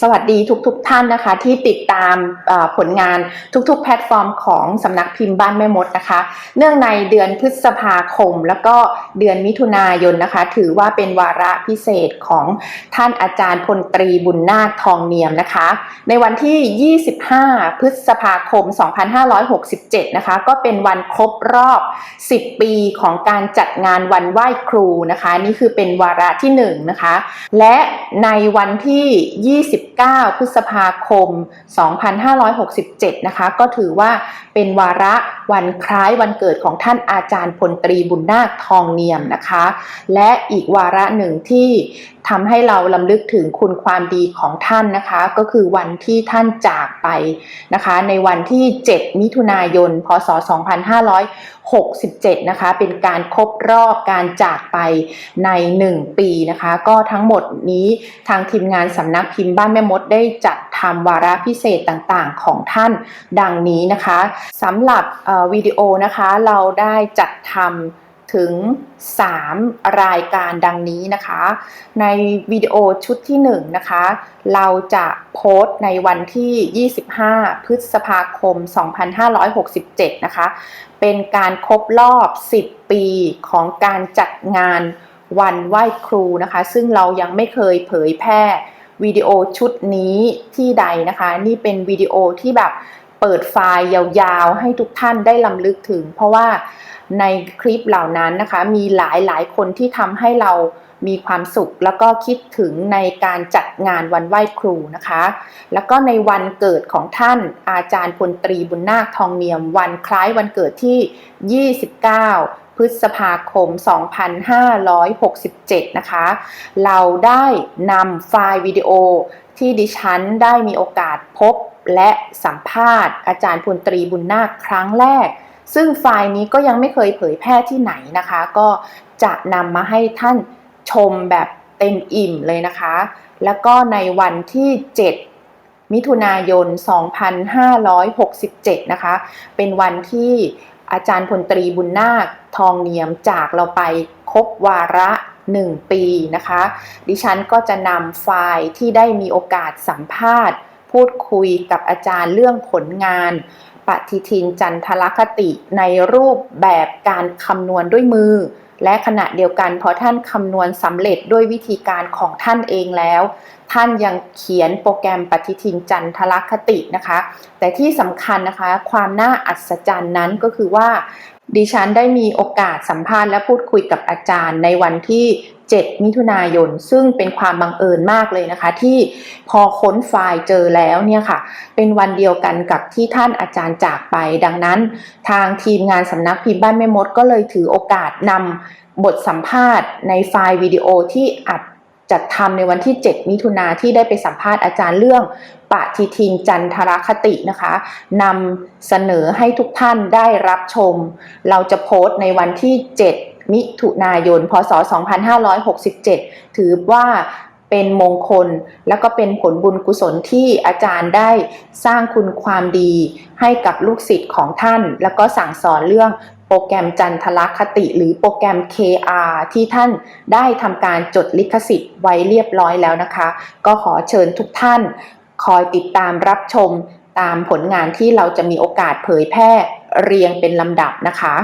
สวัสดีทุกๆทท่านนะคะ ที่ติดตามผลงานทุกๆ แพลตฟอร์มของสำนักพิมพ์บ้านแม่มดนะคะ เนื่องในเดือนพฤษภาคม แล้วก็เดือนมิถุนายนนะคะ ถือว่าเป็นวาระพิเศษของท่านอาจารย์พลตรีบุญนาคทองเนียมนะคะ ในวันที่ 25 พฤษภาคม 2567 นะคะ ก็เป็นวันครบรอบ 10 ปีของการจัดงานวันไหว้ครูนะคะ นี่คือเป็นวาระที่1นะคะ และในวันที่ 29พฤษภาคม 2567 นะคะ ก็ถือว่าเป็นวาระวันคล้ายวันเกิดของท่านอาจารย์พลตรีบุญนาคทองเนียมนะคะ และอีกวาระหนึ่งที่ทำให้เราลำลึกถึงคุณความดีของท่านนะคะ ก็คือวันที่ท่านจากไปนะคะ ในวันที่ 7 มิถุนายน พศ 2567 นะคะ เป็นการครบรอบการจากไปใน 1 ปีนะคะ ก็ทั้งหมดนี้ทางทีมงานสำนักพิมพ์บ้านแม่มดได้จัดทำวาระพิเศษต่างๆ ของท่านดังนี้นะคะสำหรับวิดีโอนะคะเราได้จัดทำถึง 3 รายการดังนี้นะคะ ในวิดีโอชุดที่1นะคะ เราจะโพสต์ในวันที่ 25 พฤษภาคม 2567 นะคะ เป็นการครบรอบ 10 ปีของการจัดงานวันไหว้ครูนะคะ ซึ่งเรายังไม่เคยเผยแพร่ วิดีโอชุดนี้ที่ใดนะคะ นี่เป็นวิดีโอที่แบบเปิดไฟล์ยาวๆ ให้ทุกท่านได้ลำลึกถึง เพราะว่าในคลิปเหล่านั้นนะคะ มีหลายๆ คนที่ทำให้เรามีความสุข แล้วก็คิดถึงในการจัดงานวันไหว้ครูนะคะ แล้วก็ในวันเกิดของท่านอาจารย์พลตรีบุญนาคทองเนียม วันคล้ายวันเกิดที่ 29 พฤษภาคม 2567 นะคะ เราได้นำไฟล์วิดีโอที่ดิฉันได้มีโอกาสพบและสัมภาษณ์ อาจารย์พลตรีบุญนาคครั้งแรก ซึ่งไฟล์นี้ก็ยังไม่เคยเผยแพร่ที่ไหนนะคะ ก็จะนำมาให้ท่านชมแบบเต็มอิ่มเลยนะคะ แล้วก็ในวันที่ 7 มิถุนายน 2567 นะคะ เป็นวันที่ อาจารย์พลตรีบุญนาคทองเนียมจากเราไปครบวาระ 1 ปีนะคะ ดิฉันก็จะนำไฟล์ที่ได้มีโอกาสสัมภาษณ์ พูดคุยกับอาจารย์เรื่องผลงานปฏิทินจันทรคติในรูปแบบการคำนวณด้วยมือ และขณะเดียวกันพอท่านคำนวณสำเร็จด้วยวิธีการของท่านเองแล้ว ท่านยังเขียนโปรแกรมปฏิทินจันทรคตินะคะ แต่ที่สำคัญนะคะ ความน่าอัศจรรย์นั้นก็คือว่าดิฉันได้มีโอกาสสัมภาษณ์และพูดคุยกับอาจารย์ในวันที่ 7 มิถุนายน ซึ่งเป็นความบังเอิญมากเลยนะคะ ที่พอค้นไฟล์เจอแล้วเนี่ยค่ะ เป็นวันเดียวกันกับที่ท่านอาจารย์จากไป ดังนั้นทางทีมงานสำนักพิมพ์บ้านแม่มดก็เลยถือโอกาสนำบทสัมภาษณ์ในไฟล์วิดีโอที่อัดจัดทำในวันที่ 7 มิถุนาที่ได้ไปสัมภาษณ์อาจารย์เรื่องปฏิทินจันทรคตินะคะนำเสนอให้ทุกท่านได้รับชม เราจะโพสต์ในวันที่ 7 มิถุนายน พศ 2567 ถือว่าเป็นมงคล แล้วก็เป็นผลบุญกุศลที่อาจารย์ได้สร้างคุณความดีให้กับลูกศิษย์ของท่าน แล้วก็สั่งสอนเรื่องโปรแกรมจันทรคติ หรือโปรแกรม KR ที่ท่านได้ทำการจดลิขสิทธิ์ไว้เรียบร้อยแล้วนะคะ ก็ขอเชิญทุกท่าน คอยติดตามรับชมตามผลงานที่เราจะมีโอกาสเผยแพร่เรียงเป็นลำดับนะคะ